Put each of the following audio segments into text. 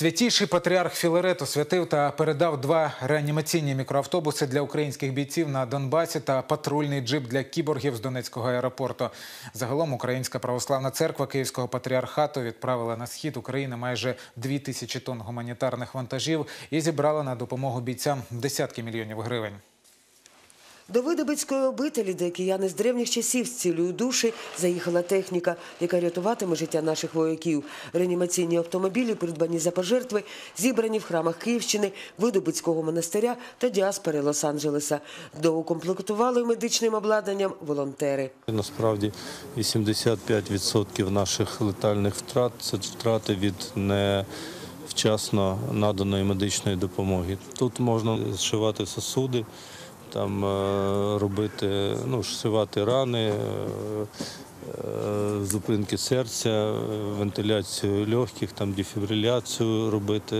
Святійший патріарх Філарет освятив та передав два реанімаційні мікроавтобуси для українських бійців на Донбасі та патрульний джип для кіборгів з Донецького аеропорту. Загалом Українська православна церква Київського патріархату відправила на схід України майже дві тисячі тонн гуманітарних вантажів і зібрала на допомогу бійцям десятки мільйонів гривень. До Видобицької обителі, де кияни з древніх часів зцілюють душі, заїхала техніка, яка рятуватиме життя наших вояків. Реанімаційні автомобілі, придбані за пожертви, зібрані в храмах Київщини, Видобицького монастиря та діаспори Лос-Анджелеса. Доукомплектували медичним обладнанням волонтери. Насправді 85% наших летальних втрат це втрати від невчасно наданої медичної допомоги. Тут можна зшивати сосуди, там е, робити, ну, шивати рани, е, е, зупинки серця, вентиляцію легких, там дефібриляцію робити,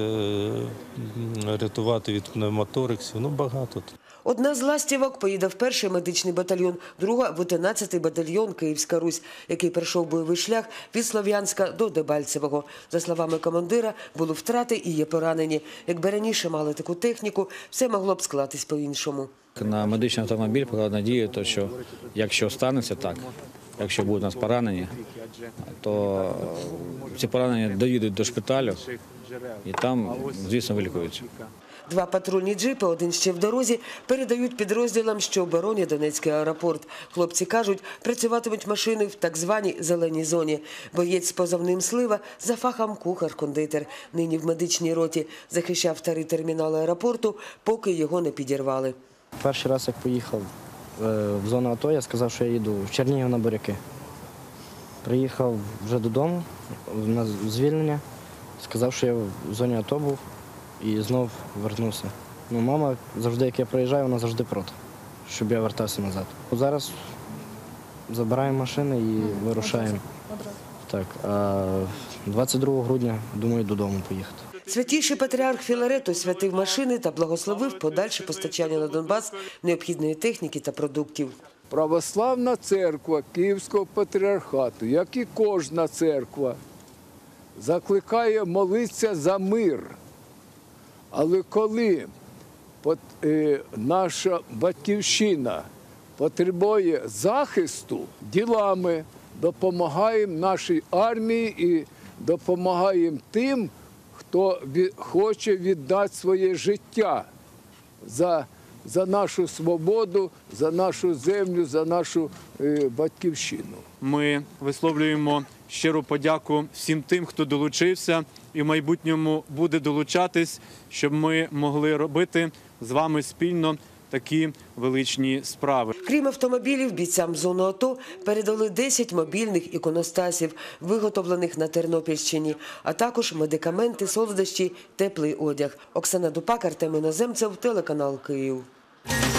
рятувати від пневмоториксів. Ну багато. Одна з ластівок поїде в перший медичний батальйон, друга в 11-й батальйон Київська Русь, який пройшов бойовий шлях від Слов'янська до Дебальцевого. За словами командира, були втрати і є поранені. Якби раніше мали таку техніку, все могло б склатись по-іншому. На медичний автомобіль покладено надію, то що якщо станеться так, якщо будуть у нас поранені, то ці поранені доїдуть до шпиталю і там, звісно, вилікуються. Два патрульні джипи, один ще в дорозі, передають підрозділам, що оборонять Донецький аеропорт. Хлопці кажуть, працюватимуть машини в так званій зеленій зоні. Боєць з позовним слива за фахом кухар-кондитер. Нині в медичній роті захищав старий термінал аеропорту, поки його не підірвали. Перший раз, як поїхав е, в зону АТО, я сказав, що я їду в Чернігів на буряки. Приїхав вже додому на звільнення, сказав, що я в зоні АТО був і знов вернувся. Ну, мама завжди, як я приїжджаю, вона завжди проти, щоб я вертався назад. Зараз забираємо машини і вирушаємо. Так, а 22 грудня думаю додому поїхати. Святіший патріарх Філарет освятив машини та благословив подальше постачання на Донбас необхідної техніки та продуктів. Православна церква Київського патріархату, як і кожна церква, закликає молитися за мир. Але коли е, наша батьківщина потребує захисту ділами, допомагаємо нашій армії і допомагаємо тим, хто хоче віддати своє життя за, за нашу свободу, за нашу землю, за нашу е, батьківщину. Ми висловлюємо щиру подяку всім тим, хто долучився і в майбутньому буде долучатись, щоб ми могли робити з вами спільно такі величні справи. Крім автомобілів, бійцям зону АТО передали 10 мобільних іконостасів, виготовлених на Тернопільщині, а також медикаменти, солодощі, теплий одяг. Оксана Дупак, Артем Іноземцев, телеканал Київ.